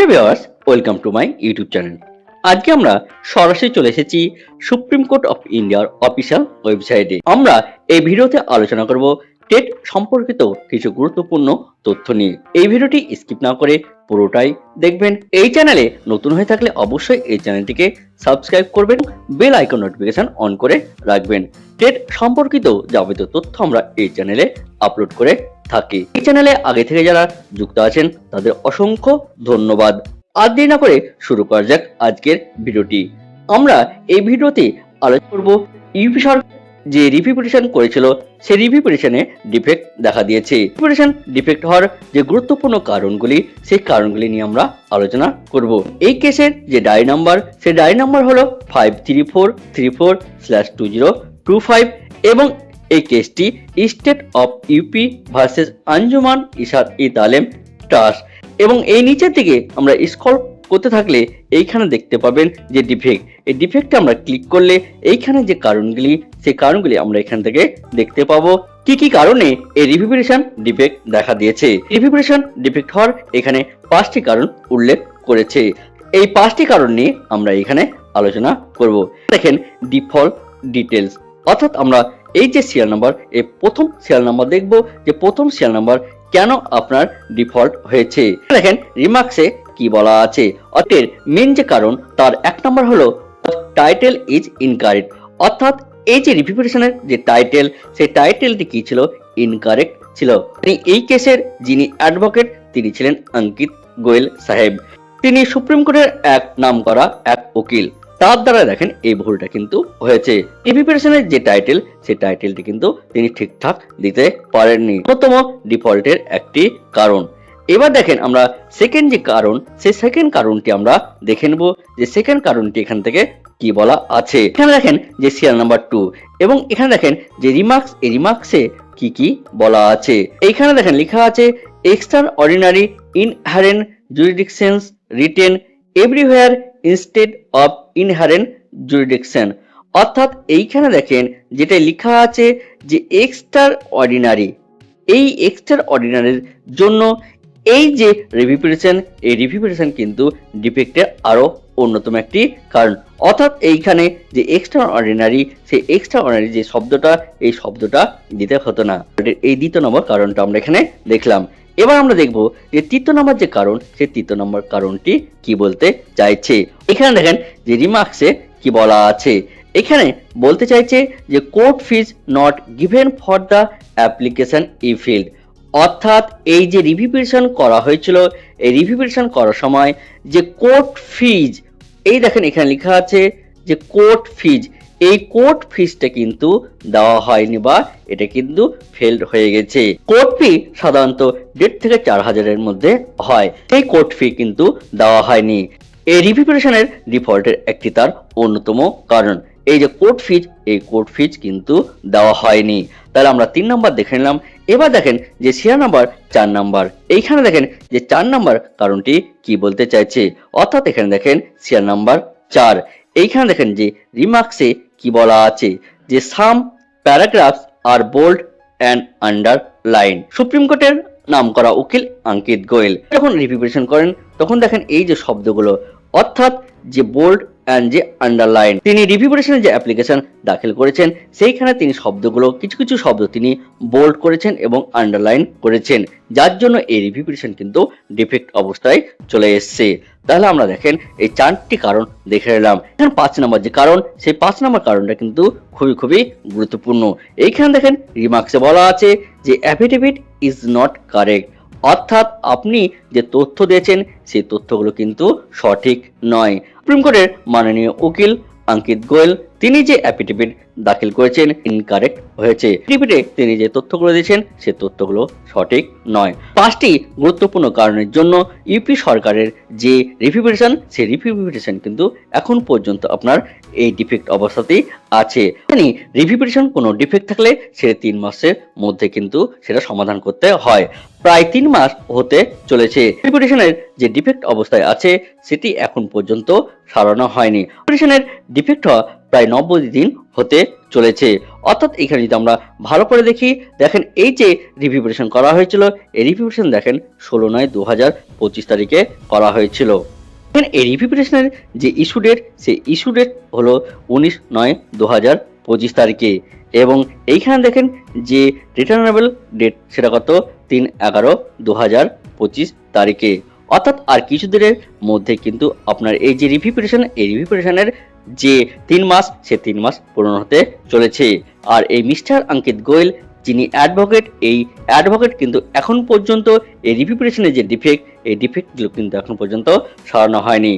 প্রিয় viewers welcome to my YouTube channel আজকে আমরা সরাসরি চলে এসেছি সুপ্রিম কোর্ট অফ ইন্ডিয়ার অফিসিয়াল ওয়েবসাইটে আমরা এই ভিডিওতে আলোচনা করব টেট সম্পর্কিত কিছু গুরুত্বপূর্ণ তথ্য নিয়ে। এই ভিডিওটি স্কিপ না করে পুরোটাই দেখবেন। এই চ্যানেলে নতুন হয়ে থাকলে অবশ্যই এই চ্যানেলটিকে সাবস্ক্রাইব করবেন বেল আইকন নোটিফিকেশন অন করে রাখবেন। টেট সম্পর্কিত যাবতীয় তথ্য আমরা এই চ্যানেলে আপলোড করে থাকি। এই চ্যানেলে আগে থেকে যারা যুক্ত আছেন, তাদের অসংখ্য ধন্যবাদ। আর দেরি না করে শুরু করা যাক আজকের ভিডিওটি। আমরা এই ভিডিওতে আলোচনা করব ইউপি সরকার যে রিভিউ পিটিশন করেছিল, সেই রিভিউ পিটিশনে ডিফেক্ট দেখা দিয়েছে। পিটিশন ডিফেক্ট হওয়ার যে গুরুত্বপূর্ণ কারণগুলি, সেই কারণগুলি নিয়ে আমরা আলোচনা করব। এই কেসের যে ডায়রি নাম্বার সেই ডায়রি নাম্বার হলো five three four three four slash two zero two five এবং এই কেসটি state of UP versus Anjuman Ishaat e Taleem trust এবং এই নিচের দিকে আমরা স্কল করতে থাকলে এইখানে দেখতে পাবেন যে ডিফেক্ট। এই ডিফেক্টে আমরা ক্লিক করলে এইখানে যে কারণগুলি, সেই কারণগুলি আমরা এখান থেকে দেখতে পাবো। কি কি কারণে এই রিভিউরেশন ডিফেক্ট দেখা দিয়েছে? রিভিউরেশন ডিফেক্ট হওয়ার এখানে পাঁচটি কারণ উল্লেখ করেছে। এই পাঁচটি কারণ নিয়ে আমরা এখানে আলোচনা করব। দেখেন ডিফল্ট ডিটেলস অর্থাৎ আমরা এই যে সিরিয়াল নাম্বার এই প্রথম সিরিয়াল নাম্বার দেখব যে প্রথম সিরিয়াল নাম্বার কেন আপনার ডিফল্ট হয়েছে? দেখেন রিমার্কসে কি বলা আছে? অর্থের মেন যে কারণ, তার এক নম্বর হলো টাইটেল ইজ ইনকারেক্ট অর্থাৎ এই যে রিভিউরেশনের যে টাইটেল সেই টাইটেলটি কি ছিল? ইনকারেক্ট ছিল। এই কেসের যিনি অ্যাডভোকেট তিনি ছিলেন অঙ্কিত গোয়েল সাহেব। তিনি সুপ্রিম কোর্টের এক নাম করা এক উকিল। তার দ্বারা দেখেন এই ভুলটা কিন্তু হয়েছে। রিভিউরেশনের যে টাইটেল সেই টাইটেলটি কিন্তু তিনি ঠিকঠাক দিতে পারেননি। অন্যতম ডিফল্টের একটি কারণ। এবার দেখেন আমরা সেকেন্ড যে কারণ, সেই সেকেন্ড কারণটি আমরা দেখে নেব যে সেকেন্ড কারণটি এখান থেকে কি বলা আছে। এখানে দেখেন যে সিরিয়াল নাম্বার টু এবং এখানে দেখেন যে রিমার্কস এই রিমার্কসে কি কি বলা আছে। এইখানে দেখেন লেখা আছে extraordinary inherent jurisdictions written everywhere instead of inherent jurisdiction অর্থাৎ এইখানে দেখেন যেটা লেখা আছে যে এক্সট্রা অর্ডিনারি এই এক্সট্রা অর্ডিনারির জন্য এই যে রিভিউরেশন এই রিভিউরেশন কিন্তু ডিফেক্টের আরও অন্যতম একটি কারণ। অর্থাৎ এইখানে যে এক্সট্রা অর্ডিনারি সেই এক্সট্রা অর্ডিনারি যে শব্দটা, এই শব্দটা দিতে হতো না। এই দ্বিতীয় নম্বর কারণটা আমরা এখানে দেখলাম। এবার আমরা দেখব যে তৃতীয় নম্বর যে কারণ, সেই তৃতীয় নম্বর কারণটি কি বলতে চাইছে। এখানে দেখেন যে রিমার্কসে কি বলা আছে। এখানে বলতে চাইছে যে court fees not given for the application e filed অর্থাৎ এই যে রিভিউরেশন করা হয়েছিল, এই রিভিউরেশন করার সময় যে কোর্ট ফিজ এই দেখেন এখানে লেখা আছে যে কোর্ট ফিজ এই কোর্ট ফিজটা কিন্তু দেওয়া হয়নি বা এটা কিন্তু ফেলড হয়ে গেছে। কোর্ট ফি সাধারণত দেড় থেকে চার হাজারের মধ্যে হয়। এই কোর্ট ফি কিন্তু দেওয়া হয়নি। এই রিভিউরেশনের ডিফল্টের একটি তার অন্যতম কারণ। এই যে কোর্ট ফিজ এই কোর্ট ফিজ কিন্তু দেওয়া হয়নি। তাহলে আমরা তিন নাম্বার দেখে নিলাম। এবার দেখেন যে সিরিয়াল নাম্বার, চার নাম্বার। এইখানে দেখেন যে চার নাম্বার কারণটি কি বলতে চাইছে? অর্থাৎ এখানে দেখেন সিরিয়াল নাম্বার চার। এইখানে দেখেন যে রিমার্কসে কি বলা আছে? যে some paragraphs are bold and underline supreme কোর্টের নাম করা উকিল অঙ্কিত গোয়েল। যখন রিভিউরেশন করেন, তখন দেখেন এই যে শব্দগুলো অর্থাৎ যে বোল্ড অ্যান্ড যে আন্ডারলাইন তিনি রিভিউরেশনের যে অ্যাপ্লিকেশন দাখিল করেছেন, সেইখানে তিনি শব্দগুলো, কিছু কিছু শব্দ তিনি বোল্ড করেছেন এবং আন্ডারলাইন করেছেন, যার জন্য এই রিভিউরেশন কিন্তু ডিফেক্ট অবস্থায় চলে এসছে। তাহলে আমরা দেখেন, এই চারটি কারণ দেখে নিলাম। এখন পাঁচ নম্বর যে কারণ, সেই পাঁচ নম্বর কারণটা কিন্তু খুবই খুবই গুরুত্বপূর্ণ। এইখানে দেখেন রিমার্কসে বলা আছে যে অ্যাফিডেভিট ইজ নট কারেক্ট অর্থাৎ আপনি যে তথ্য দিয়েছেন, সেই তথ্যগুলো কিন্তু সঠিক নয়। সুপ্রিম কোর্টের মাননীয় উকিল অঙ্কিত গোয়েল তিনি যে অ্যাফিডেভিট দাখিল করেছেন ইনকারেক্ট হয়েছে। অ্যাফিডেভিটে তিনি যে তথ্যগুলো দিয়েছেন, সে তথ্যগুলো সঠিক নয়। পাঁচটি গুরুত্বপূর্ণ কারণের জন্য ইউপি সরকারের যে রিভিউরেশন সেই রিভিউরেশন কিন্তু এখন পর্যন্ত আপনার এই ডিফেক্ট অবস্থাতেই আছে। মানে রিভিউরেশন কোনো ডিফেক্ট থাকলে সেটা তিন মাসের মধ্যে কিন্তু সেটা সমাধান করতে হয়। প্রায় তিন মাস হতে চলেছে। রিভিউরেশনের যে ডিফেক্ট অবস্থায় আছে, সেটি এখন পর্যন্ত সারানো হয়নি। রিভিউরেশনের ডিফেক্ট হওয়া প্রায় নব্বই দিন হতে চলেছে। অর্থাৎ এখানে যদি আমরা ভালো করে দেখি, দেখেন এই যে রিভিউরেশন করা হয়েছিল, এই রিভিউরেশন দেখেন ষোলো নয় দু হাজার পঁচিশ তারিখে করা হয়েছিল। দেখেন এই রিভিউরেশনের যে ইস্যু ডেট সেই ইস্যু ডেট হলো উনিশ নয় দু হাজার পঁচিশ তারিখে। এবং এইখানে দেখেন যে রিটার্নেবল ডেট সেটা কত? তিন এগারো দু হাজার পঁচিশ তারিখে। অর্থাৎ আর কিছু দিনের মধ্যে কিন্তু আপনার এই যে রিভিউরেশন এই রিভিউরেশনের যে তিন মাস, সে তিন মাস পূরণ হতে চলেছে। আর এই মিস্টার অঙ্কিত গোয়েল, যিনি অ্যাডভোকেট এই অ্যাডভোকেট কিন্তু এখন পর্যন্ত এই রিভিউরেশনের যে ডিফেক্ট এই ডিফেক্টগুলো কিন্তু এখন পর্যন্ত সরানো হয়নি।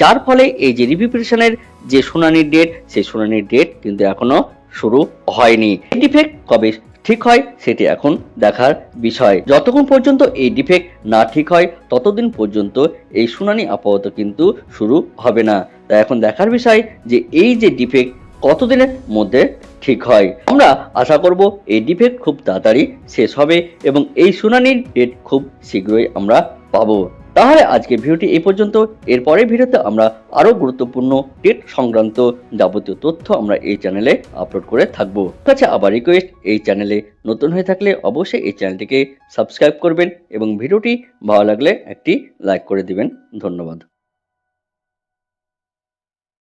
যার ফলে এই যে রিভিউরেশনের যে শুনানির ডেট সেই শুনানির ডেট কিন্তু এখনও শুরু হয়নি। এই ডিফেক্ট কবে ঠিক হয়, সেটি এখন দেখার বিষয়। যতক্ষণ পর্যন্ত এই ডিফেক্ট না ঠিক হয়, ততদিন পর্যন্ত এই শুনানি আপাতত কিন্তু শুরু হবে না। তাই এখন দেখার বিষয় যে এই যে ডিফেক্ট কতদিনের মধ্যে ঠিক হয়। আমরা আশা করব এই ডিফেক্ট খুব তাড়াতাড়ি শেষ হবে এবং এই শুনানির ডেট খুব শীঘ্রই আমরা পাবো। তাহলে আজকে ভিডিওটি এই পর্যন্ত। এর পরের ভিডিওতে আমরা আরও গুরুত্বপূর্ণ ডেট সংক্রান্ত যাবতীয় তথ্য আমরা এই চ্যানেলে আপলোড করে থাকব। কাছে আবার রিকোয়েস্ট এই চ্যানেলে নতুন হয়ে থাকলে অবশ্যই এই চ্যানেলটিকে সাবস্ক্রাইব করবেন এবং ভিডিওটি ভালো লাগলে একটি লাইক করে দিবেন। ধন্যবাদ।